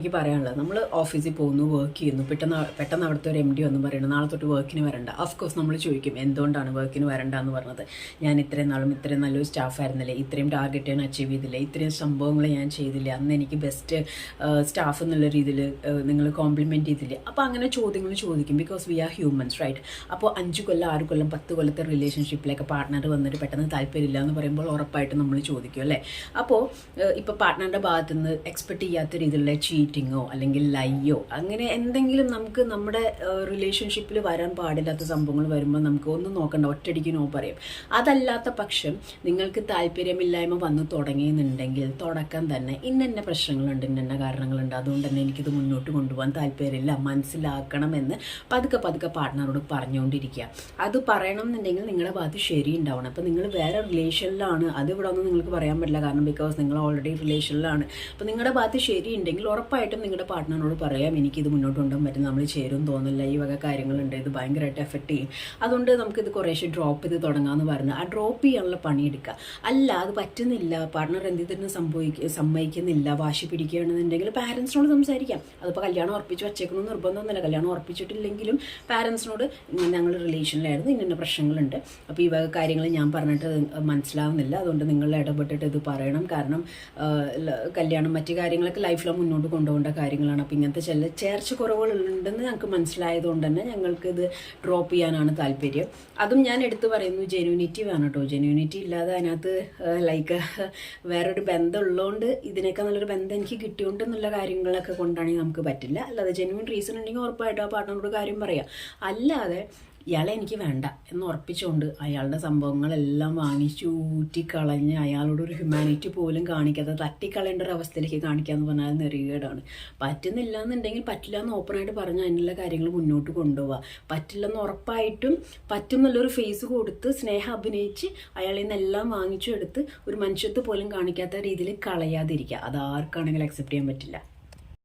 എനിക്ക് പറയാനുള്ളത് നമ്മൾ ഓഫീസിൽ പോകുന്നു വർക്ക് ചെയ്യുന്നു പെട്ടെന്ന് പെട്ടെന്ന് അവിടുത്തെ ഒരു എം ഡി ഒന്നും പറയുന്നത് നാളെ തൊട്ട് വർക്കിന് വരണ്ട. കോഴ്സ് നമ്മൾ ചോദിക്കും എന്തുകൊണ്ടാണ് വർക്കിന് വരണ്ട എന്ന് പറഞ്ഞത്? ഞാൻ ഇത്രയും നാളും ഇത്രയും നല്ലൊരു സ്റ്റാഫ് ആയിരുന്നില്ലേ? ഇത്രയും ടാർഗറ്റ് ഞാൻ അച്ചീവ് ചെയ്തില്ല? ഇത്രയും സംഭവങ്ങൾ ഞാൻ ചെയ്തില്ല? അന്ന് എനിക്ക് ബെസ്റ്റ് സ്റ്റാഫ് എന്നുള്ള രീതിയിൽ നിങ്ങൾ കോംപ്ലിമെന്റ് ചെയ്തില്ലേ? അപ്പോൾ അങ്ങനെ ചോദ്യങ്ങൾ ചോദിക്കും because we are humans right അപ്പോൾ അഞ്ച് കൊല്ലം ആറ് കൊല്ലം പത്ത് കൊല്ലത്തെ റിലേഷൻഷിപ്പിലേക്ക് പാർട്ണർ വന്നിട്ട് പെട്ടെന്ന് താല്പര്യമില്ല എന്ന് പറയുമ്പോൾ ഉറപ്പായിട്ട് നമ്മൾ ചോദിക്കും അല്ലേ? അപ്പോൾ ഇപ്പോൾ പാർട്ട്ണറുടെ ഭാഗത്തുനിന്ന് എക്സ്പെക്ട് ചെയ്യാത്ത രീതിയിലുള്ള ചീറ്റിങ്ങോ അല്ലെങ്കിൽ ലൈയോ അങ്ങനെ എന്തെങ്കിലും നമുക്ക് നമ്മുടെ റിലേഷൻഷിപ്പിൽ വരാൻ പാടില്ലാത്ത സംഭവങ്ങൾ വരുമ്പോൾ നമുക്ക് ഒന്നും നോക്കണ്ട ഒറ്റയടിക്ക് നോ പറയും. അതല്ലാത്ത പക്ഷം നിങ്ങൾക്ക് താല്പര്യമില്ലായ്മ വന്ന് തുടങ്ങിയെന്നുണ്ടെങ്കിൽ തുടക്കം തന്നെ ഇന്ന പ്രശ്നങ്ങളുണ്ട് ഇന്ന കാരണങ്ങളുണ്ട്. അതുകൊണ്ട് തന്നെ എനിക്കിത് മുന്നോട്ട് കൊണ്ടുപോകാൻ താല്പര്യമില്ല. മനസ്സിലാക്കണമെന്ന് പതുക്കെ പതുക്കെ പാർട്ട്ണറോട് പറഞ്ഞുകൊണ്ടിരിക്കുക അത് പറയണം എന്നുണ്ടെങ്കിൽ നിങ്ങളുടെ ഭാഗത്ത് ശരി ഉണ്ടാവണം. അപ്പോൾ നിങ്ങൾ വേറെ റിലേഷനിലാണ് അത് ഇവിടെ ഒന്നും നിങ്ങൾക്ക് പറയാൻ പറ്റില്ല. കാരണം ബിക്കോസ് നിങ്ങൾ ഓൾറെഡി റിലേഷനിലാണ് അപ്പോൾ നിങ്ങളുടെ ഭാഗത്ത് ശരി ഉണ്ടെങ്കിൽ ഉറപ്പായിട്ടും നിങ്ങളുടെ പാർട്ട്ണറിനോട് പറയാം എനിക്കിത് മുന്നോട്ട് കൊണ്ടുപോകാൻ പറ്റും നമ്മൾ ചേരും തോന്നില്ല ഈ വക കാര്യങ്ങളുണ്ട്. ഇത് ഭയങ്കരമായിട്ട് എഫക്റ്റ് ചെയ്യും. അതുകൊണ്ട് നമുക്കിത് കുറേശ്ശെ ഡ്രോപ്പ് ചെയ്ത് തുടങ്ങാമെന്ന് പറഞ്ഞു ആ ഡ്രോപ്പ് ചെയ്യാനുള്ള പണിയെടുക്കുക. അല്ല അത് പറ്റുന്നില്ല. പാർട്ട്ണർ എന്ത് ഇതിന് സംഭവിക്കുക സമ്മതിക്കുന്നില്ല. വാശി പിടിക്കുകയാണെന്നുണ്ടെങ്കിൽ പാരൻസിനോട് സംസാരിക്കാം. അതിപ്പോൾ കല്യാണം ഉറപ്പിച്ച് വച്ചേക്കണമെന്ന് നിർബന്ധമൊന്നുമില്ല. കല്യാണം ഉറപ്പിച്ചിട്ടില്ലെങ്കിലും പാരൻസിനോട് ഞങ്ങൾ റിലേഷനിലായിരുന്നു ഇന്ന പ്രശ്നങ്ങളുണ്ട്. അപ്പോൾ ഈ വക കാര്യങ്ങൾ ഞാൻ പറഞ്ഞിട്ട് മനസ്സിലാവുന്നില്ല. അതുകൊണ്ട് നിങ്ങൾ ഇടപെട്ടിട്ട് ഇത് പറയണം. കാരണം കല്യാണം മറ്റു കാര്യങ്ങളൊക്കെ ലൈഫിൽ മുന്നോട്ട് കൊണ്ടുപോകേണ്ട കാര്യങ്ങളാണ്. അപ്പോൾ ഇങ്ങനത്തെ ചില ചേർച്ച കുറവുകളുണ്ടെന്ന് ഞങ്ങൾക്ക് മനസ്സിലായതുകൊണ്ട് തന്നെ ഞങ്ങൾക്ക് ഇത് ഡ്രോപ്പ് ചെയ്യാനാണ് താല്പര്യം. അതും ഞാൻ എടുത്തു പറയുന്നു ജെന്യൂനിറ്റി വേണം കേട്ടോ ജെന്യൂനിറ്റി ഇല്ലാതെ അതിനകത്ത് ലൈക്ക് വേറൊരു ബന്ധം ഉള്ളതുകൊണ്ട് ഇതിനേക്കാൾ നല്ലൊരു ബന്ധം എനിക്ക് കിട്ടിയോണ്ട് എന്നുള്ള കാര്യങ്ങളൊക്കെ കൊണ്ടാണെങ്കിൽ നമുക്ക് പറ്റില്ല. അല്ലാതെ ജെന്യൂൻ റീസൺ ഉണ്ടെങ്കിൽ ഉറപ്പായിട്ടും ആ പാർട്ട്ണറോട് കാര്യം പറയാം. അല്ലാതെ ഇയാളെ എനിക്ക് വേണ്ട എന്ന് ഉറപ്പിച്ചുകൊണ്ട് അയാളുടെ സംഭവങ്ങളെല്ലാം വാങ്ങിച്ചു ഊറ്റിക്കളഞ്ഞ് അയാളോട് ഒരു ഹ്യൂമാനിറ്റി പോലും കാണിക്കാതെ തട്ടിക്കളയേണ്ട ഒരു അവസ്ഥയിലേക്ക് കാണിക്കാന്ന് പറഞ്ഞാൽ നെറികേടാണ്. പറ്റുന്നില്ല എന്നുണ്ടെങ്കിൽ പറ്റില്ല എന്ന് ഓപ്പണായിട്ട് പറഞ്ഞ് അതിനുള്ള കാര്യങ്ങൾ മുന്നോട്ട് കൊണ്ടുപോവുക പറ്റില്ലെന്ന് ഉറപ്പായിട്ടും പറ്റും എന്നുള്ളൊരു ഫേസ് കൊടുത്ത് സ്നേഹം അഭിനയിച്ച് അയാളിൽ നിന്നെല്ലാം വാങ്ങിച്ചു എടുത്ത് ഒരു മനുഷ്യത്ത് പോലും കാണിക്കാത്ത രീതിയിൽ കളയാതിരിക്കുക. അത് ആർക്കാണെങ്കിലും അക്സെപ്റ്റ് ചെയ്യാൻ പറ്റില്ല.